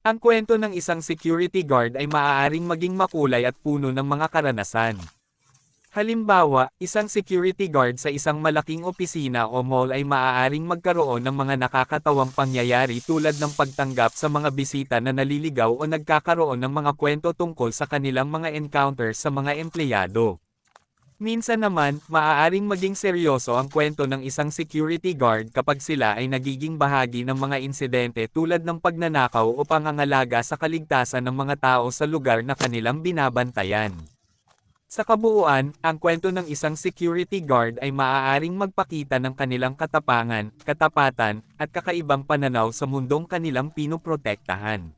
Ang kwento ng isang security guard ay maaaring maging makulay at puno ng mga karanasan. Halimbawa, isang security guard sa isang malaking opisina o mall ay maaaring magkaroon ng mga nakakatawang pangyayari tulad ng pagtanggap sa mga bisita na naliligaw o nagkakaroon ng mga kwento tungkol sa kanilang mga encounters sa mga empleyado. Minsan naman, maaaring maging seryoso ang kwento ng isang security guard kapag sila ay nagiging bahagi ng mga insidente tulad ng pagnanakaw o pangangalaga sa kaligtasan ng mga tao sa lugar na kanilang binabantayan. Sa kabuuan, ang kwento ng isang security guard ay maaaring magpakita ng kanilang katapangan, katapatan, at kakaibang pananaw sa mundong kanilang pinoprotektahan.